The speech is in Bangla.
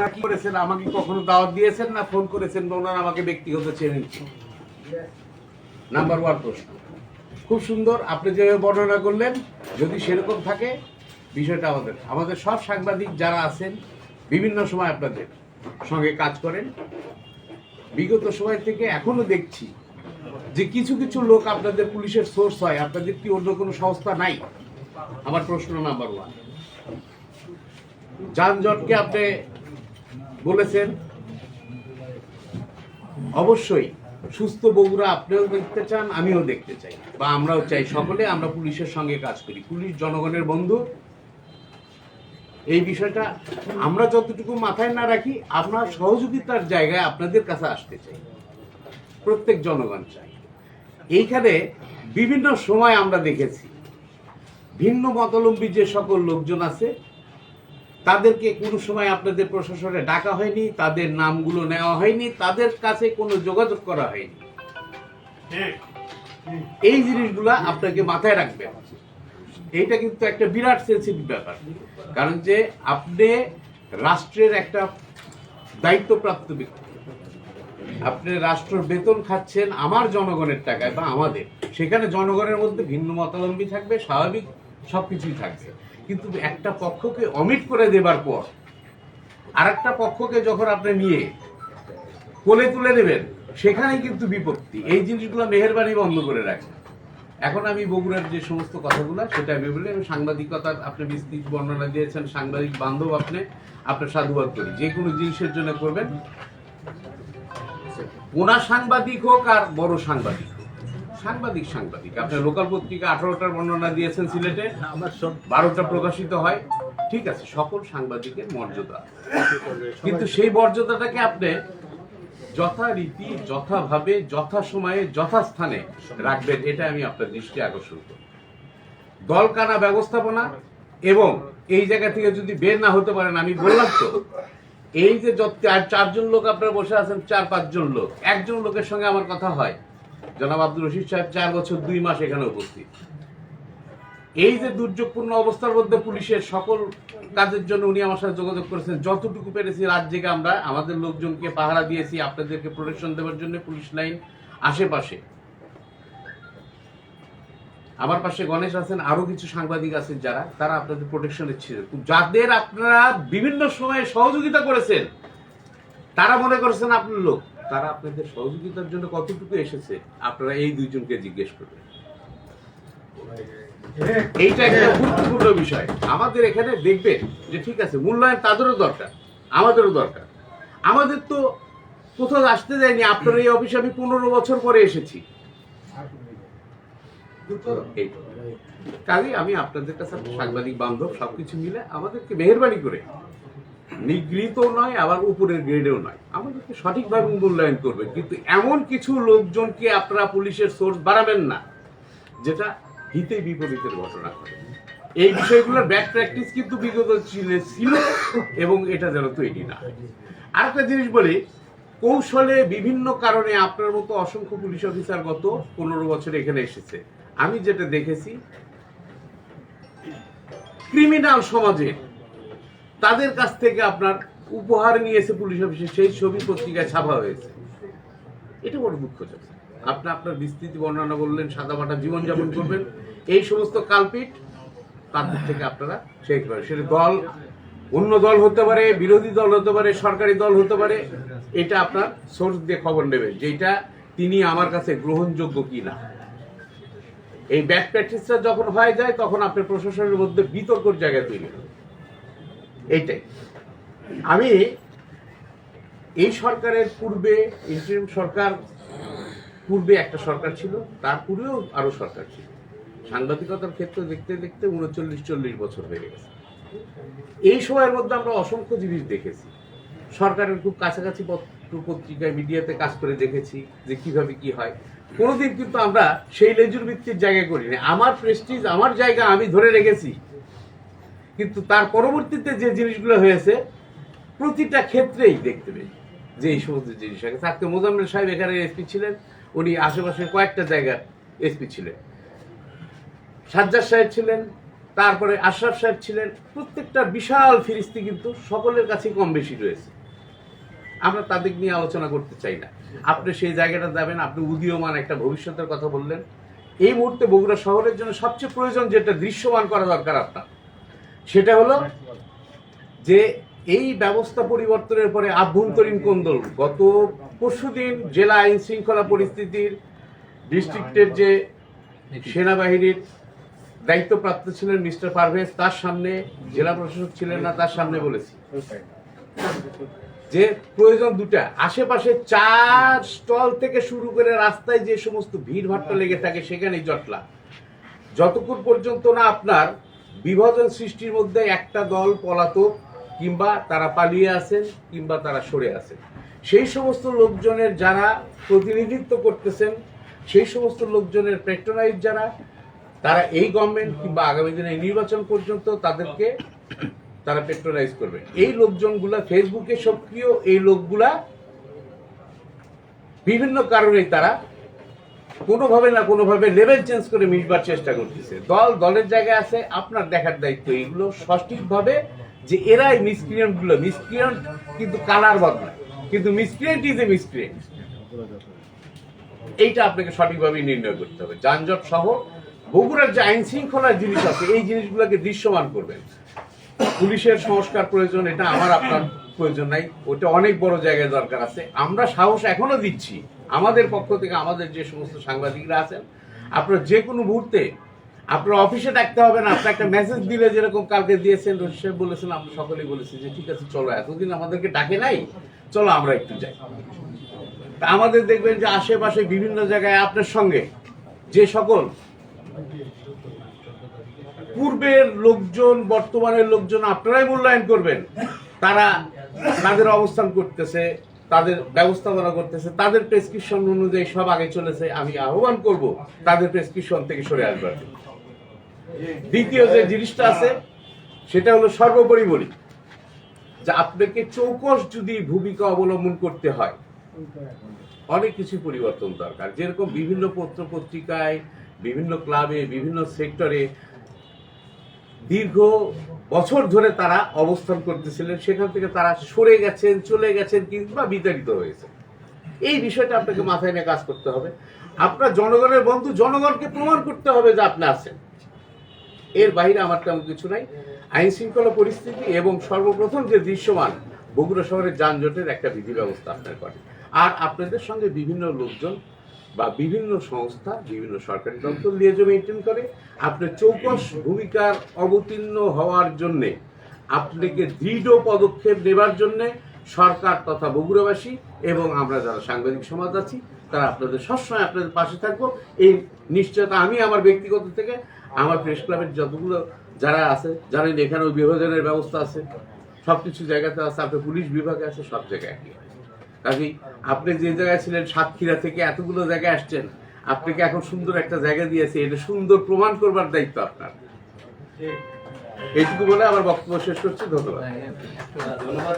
ওনারা কি করেছেন? আমাকে কখনো দাওয়াত দিয়েছেন না ফোন করেছেন বা ওনারা আমাকে ব্যক্তিগত চেনেন নাম্বার ওয়ান প্রশ্ন। খুব সুন্দর, আপনি যেভাবে বর্ণনা করলেন, যদি সেরকম থাকে, বিষয়টা আমাদের আমাদের সব সাংবাদিক যারা আছেন, বিভিন্ন সময় আপনাদের সঙ্গে কাজ করেন। বিগত সময় থেকে এখনও দেখছি যে কিছু কিছু লোক আপনাদের পুলিশের সোর্স হয়, আপনাদের কি অন্য কোনো সংস্থা নাই? আমার প্রশ্ন নাম্বার ওয়ান যানজটকে আপনি বলেছেন, অবশ্যই সুস্থ বগুড়া আপনিও দেখতে চান, আমিও দেখতে চাই। বা আমরাও চাই সকলে আমরা পুলিশের সঙ্গে কাজ করি। পুলিশ জনগণের বন্ধু। এই বিষয়টা আমরা যতটুকু মাথায় না রাখি, আপনার সহযোগিতার জায়গায় আপনাদের কাছে আসতে চাই। প্রত্যেক জনগণ চাই। এইখানে বিভিন্ন সময় আমরা দেখেছি, ভিন্ন মতলম্বী যে সকল লোকজন আছে তাদেরকে কোনো সময় আপনাদের প্রশাসনে ডাকা হয়নি তাদের নামগুলো নেওয়া হয়নি তাদের কাছে কোনো যোগাযোগ করা হয়নি। এই জিনিসগুলো আপনাকে মাথায় রাখবেন। এইটা কিন্তু একটা বিরাট সেন্সিটিভ ব্যাপার। কারণ যে আপনি রাষ্ট্রের একটা দায়িত্বপ্রাপ্ত ব্যক্তি। আপনি রাষ্ট্রের বেতন খাচ্ছেন আমার জনগণের টাকায় বা আমাদের। সেখানে জনগণের মধ্যে ভিন্ন মতাবলম্বী থাকবে স্বাভাবিক সবকিছুই থাকবে। কিন্তু একটা পক্ষকে অমিট করে দেবার পর আর একটা পক্ষকে যখন আপনি নিয়ে কোলে তুলে নেবেন, সেখানে কিন্তু বিপত্তি। এই জিনিসগুলো মেহেরবানি বন্ধ করে রাখেন। এখন আমি বগুড়ার যে সমস্ত কথাগুলো, সেটা আমি বলি, আমি সাংবাদিকতার আপনি বিস্তৃত বর্ণনা দিয়েছেন, সাংবাদিক বান্ধব আপনি আপনার সাধুবাদ করি। যে কোনো জিনিসের জন্য করবেন। কোনা সাংবাদিক হোক আর বড় সাংবাদিক সাংবাদিক সাংবাদিক। আপনার লোকাল পত্রিকা আঠারোটার বর্ণনা দিয়েছেন সিলেটে আমার সব বারোটা প্রকাশিত হয়। ঠিক আছে সকল সাংবাদিকের মর্যাদা। কিন্তু সেই মর্যাদাটাকে আপনি যথারীতি যথাভাবে যথাসময়ে যথাস্থানে রাখবেন এটা আমি আপনার দৃষ্টি আকর্ষণ করি। দলকানা ব্যবস্থাপনা এবং এই জায়গা থেকে যদি বের না হতে পারেন আমি বললাম তো এই যে চারজন লোক আপনারা বসে আছেন চার পাঁচজন লোক একজন লোকের সঙ্গে আমার কথা হয় জনাব আব্দুল রশিদ সাহেব চার বছর দুই মাস এখানে উপস্থিত। এই যে দুর্যোগপূর্ণ অবস্থার মধ্যে পুলিশের সকল কাজের জন্য উনি আমার সাথে যোগাযোগ করেছেন, যতটুকু পেরেছি জেগে আমরা আমাদের লোকজনকে পাহারা দিয়েছি, আপনাদেরকে প্রোটেকশন দেওয়ার জন্য পুলিশ লাইন আশেপাশে। আমার পাশে গণেশ আছেন, আরও কিছু সাংবাদিক আছেন যারা, তারা আপনাদের প্রোটেকশনে ছিলেন যাদের আপনারা বিভিন্ন সময়ে সহযোগিতা করেছেন, তারা মনে করেছেন আপনার লোক। তারা আপনাদের সহযোগিতার জন্য কতটুকু এসেছে? আপনারা এই দুইজনকে জিজ্ঞেস করবেন। এইটা একটা গুরুত্বপূর্ণ বিষয়। আমাদের এখানে দেখবেন যে ঠিক আছে, মূল্যায়ন তাদেরও দরকার, আমাদেরও দরকার। আমাদের তো কোথাও আসতে যায়নি আপনার এই অফিসে আমি পনেরো বছর পরে এসেছি। কাজেই আমি আপনাদের কাছে সাংবাদিক বান্ধব, সবকিছু মিলে আমাদেরকে মেহরবানি করে। নিগৃহীত নয়, আবার উপরের গ্রেডেও নয়। আমাদেরকে সঠিকভাবে মূল্যায়ন করবে। কিন্তু এমন কিছু লোকজনকে আপনারা পুলিশের সোর্স বাড়াবেন না, যেটা হিতে বিপরীতের ঘটনা ঘটে। এই বিষয়গুলোর ব্যাড প্র্যাকটিস কিন্তু বিগত ছিল ছিল এবং এটা যেন তৈরি না। হয়। আরেকটা জিনিস বলি, কৌশলে বিভিন্ন কারণে আপনার মতো অসংখ্য পুলিশ অফিসার গত পনেরো বছর এখানে এসেছে। আমি যেটা দেখেছি ক্রিমিনাল সমাজে তাদের কাছ থেকে আপনার উপহার নিয়েছে পুলিশ অফিসে, সেই ছবি পত্রিকায় ছাপা হয়েছে। এটা বড় দুঃখজনক। আপনি আপনার বিস্তৃতি বর্ণনা বললেন, সাদামাটা জীবনযাপন করবেন। এই সমস্ত কালপিট তাদের থেকে আপনারা সেই পারেন সেটা দল, অন্য দল হতে পারে, বিরোধী দল হতে পারে, সরকারি দল হতে পারে, এটা আপনার সোর্স দিয়ে খবর নেবেন, যেটা তিনি আমার কাছে গ্রহণযোগ্য কি না এই ব্যাক প্র্যাকটিসটা যখন হয়ে যায়, তখন আপনার প্রশাসনের মধ্যে বিতর্কর জায়গা তৈরি হয় এইটাই। আমি এই সরকারের পূর্বে ইন্টারিম সরকার পূর্বে একটা সরকার ছিল, তার পূর্বেও আরও সরকার ছিল। সাংবাদিকতার ক্ষেত্রে দেখতে দেখতে উনচল্লিশ, চল্লিশ বছর হয়ে গেছে। এই সময়ের মধ্যে আমরা অসংখ্য জিনিস দেখেছি। সরকারের খুব কাছাকাছি পত্র পত্রিকায়, মিডিয়াতে কাজ করে দেখেছি যে কীভাবে কি হয়। কোনোদিন কিন্তু আমরা সেই লেজুর ভিত্তির জায়গায় করিনি। আমার প্রেস্টিজ আমার জায়গা আমি ধরে রেখেছি। কিন্তু তার পরবর্তীতে যে জিনিসগুলো হয়েছে প্রতিটা ক্ষেত্রেই দেখতে পেয়েছি যে এই সমস্ত জিনিস আছে। থাকতে মোজাম্মেল সাহেব এখানে এসপি ছিলেন, উনি আশেপাশে কয়েকটা জায়গার এসপি ছিলেন। সাজ্জাদ সাহেব ছিলেন, তারপরে আশরাফ সাহেব ছিলেন। প্রত্যেকটা বিশাল ফিরিস্তি কিন্তু সকলের কাছে কম বেশি রয়েছে। আমরা তাদের নিয়ে আলোচনা করতে চাই না। আপনি সেই জায়গাটা যাবেন, আপনি উদীয়মান একটা ভবিষ্যতের কথা বললেন। এই মুহূর্তে বগুড়া শহরের জন্য সবচেয়ে প্রয়োজন যেটা দৃশ্যমান করা দরকার আপনার, সেটা হলো যে এই ব্যবস্থা পরিবর্তনের পরে আভ্যন্তরীণ কোন্দল গত পরশুদিন জেলা আইন শৃঙ্খলা পরিস্থিতির ডিস্ট্রিক্টের যে সেনাবাহিনীর দায়িত্বপ্রাপ্ত ছিলেন মিস্টার পারভেজ, তার সামনে জেলা প্রশাসক ছিলেন না, তার সামনে বলেছি। যে প্রয়োজন দুটা। আশেপাশে চার স্টল থেকে শুরু করে রাস্তায় যে সমস্ত ভিড় ভাট্টা লেগে থাকে, সেখানেই জটলা। যতক্ষণ পর্যন্ত না আপনার বিভাজন সৃষ্টির মধ্যে একটা দল পলাতক কিংবা তারা পালিয়ে আসেন কিংবা তারা সরে আসেন সেই সমস্ত লোকজনের যারা প্রতিনিধিত্ব করতেছেন, সেই সমস্ত লোকজনের পেট্রোনাইজ যারা, তারা এই গভর্নমেন্ট কিংবা আগামী দিনে নির্বাচন পর্যন্ত তাদেরকে তারা পেট্রোনাইজ করবে। এই লোকজনগুলা ফেসবুকে সক্রিয়, এই লোকগুলা বিভিন্ন কারণে তারা কোনোভাবে না কোনোভাবে লেভেল চেঞ্জ করে মিশবার চেষ্টা করতেছে। দল দলের জায়গায় আছে, আপনার দেখার দায়িত্ব এগুলো সঠিকভাবে যে এরাই মিসক্রিয়েন্টগুলো। মিসক্রিয়েন্ট কিন্তু কালার বদলায়। কিন্তু মিসক্রিয়েন্ট ইজ এ মিসক্রিয়েন্ট এইটা আপনাকে সঠিকভাবে নির্ণয় করতে হবে। যানজট সহ বগুড়ার যে আইন শৃঙ্খলার জিনিস আছে, এই জিনিসগুলোকে দৃশ্যমান করবেন। পুলিশের সংস্কার প্রয়োজন, এটা আমার আপনার প্রয়োজন নাই। ওটা অনেক বড় জায়গায় দরকার আছে। আমরা সাহস এখনও দিচ্ছি। আমাদের পক্ষ থেকে আমাদের যে সমস্ত সাংবাদিকরা আছেন, আপনার যে কোনো মুহূর্তে আপনার অফিসে ডাকতে হবে না আপনার একটা মেসেজ দিলে যেরকম কালকে দিয়েছেন বলেছেন, আমরা সকলেই বলেছি যে ঠিক আছে, চলো, এতদিন আমাদেরকে ডাকে নাই, চলো আমরা একটু যাই আমাদের দেখবেন যে আশেপাশে বিভিন্ন জায়গায় আপনার সঙ্গে যে সকল পূর্বের লোকজন, বর্তমানের লোকজন, আপনারাই মূল্যায়ন করবেন তারা তাদের অবস্থান করতেছে, তাদের ব্যবস্থাপনা করতেছে, তাদের প্রেসক্রিপশন অনুযায়ী সব আগে চলেছে, আমি আহ্বান করব, তাদের প্রেসক্রিপশন থেকে সরে আসবার। দ্বিতীয় যে জিনিসটা আছে, সেটা হলো সর্বোপরি বলি যে আপনাকে চৌকস যদি ভূমিকা অবলম্বন করতে হয়, অনেক কিছু পরিবর্তন দরকার। যেরকম বিভিন্ন পত্র পত্রিকায় বিভিন্ন ক্লাবে, বিভিন্ন সেক্টরে দীর্ঘ বছর ধরে তারা অবস্থান করতেছিলেন, সেখান থেকে তারা সরে গেছেন, চলে গেছেন কিংবা বিতাড়িত হয়েছে। এই বিষয়টা আপনাকে মাথায় নিয়ে কাজ করতে হবে। আপনার জনগণের বন্ধু জনগণকে প্রমাণ করতে হবে যে আপনি আছেন। এর বাইরে আমার তেমন কিছু নাই। আইন শৃঙ্খলা পরিস্থিতি এবং সর্বপ্রথম যে দৃশ্যমান বগুড়া শহরের যানজটের একটা বিধি ব্যবস্থা আপনার করে। আর আপনাদের সঙ্গে বিভিন্ন লোকজন বা বিভিন্ন সংস্থা, বিভিন্ন সরকারি দপ্তর লিয়েজো মেনটেন করে। আপনার চৌকস ভূমিকার অবতীর্ণ হওয়ার জন্যে, আপনাকে দৃঢ় পদক্ষেপ নেবার জন্যে সরকার তথা বগুড়াবাসী এবং আমরা যারা সাংবাদিক সমাজ আছি, তারা আপনাদের সবসময় আপনাদের পাশে থাকব। এই নিশ্চয়তা আমি আমার ব্যক্তিগত থেকে আমার প্রেস ক্লাবের যতগুলো যারা আছে, জানেন এখানেও বিভাজনের ব্যবস্থা আছে সব কিছু জায়গাতে আছে, আপনার পুলিশ বিভাগে আছে, সব জায়গায় কাজেই আপনি যে জায়গায় ছিলেন, সাতক্ষীরা থেকে এতগুলো জায়গায় আসছেন, আপনাকে এখন সুন্দর একটা জায়গা দিয়েছে, এটা সুন্দর প্রমাণ করবার দায়িত্ব আপনার। এইটুকু বলে আমার বক্তব্য শেষ করছি, ধন্যবাদ। ধন্যবাদ।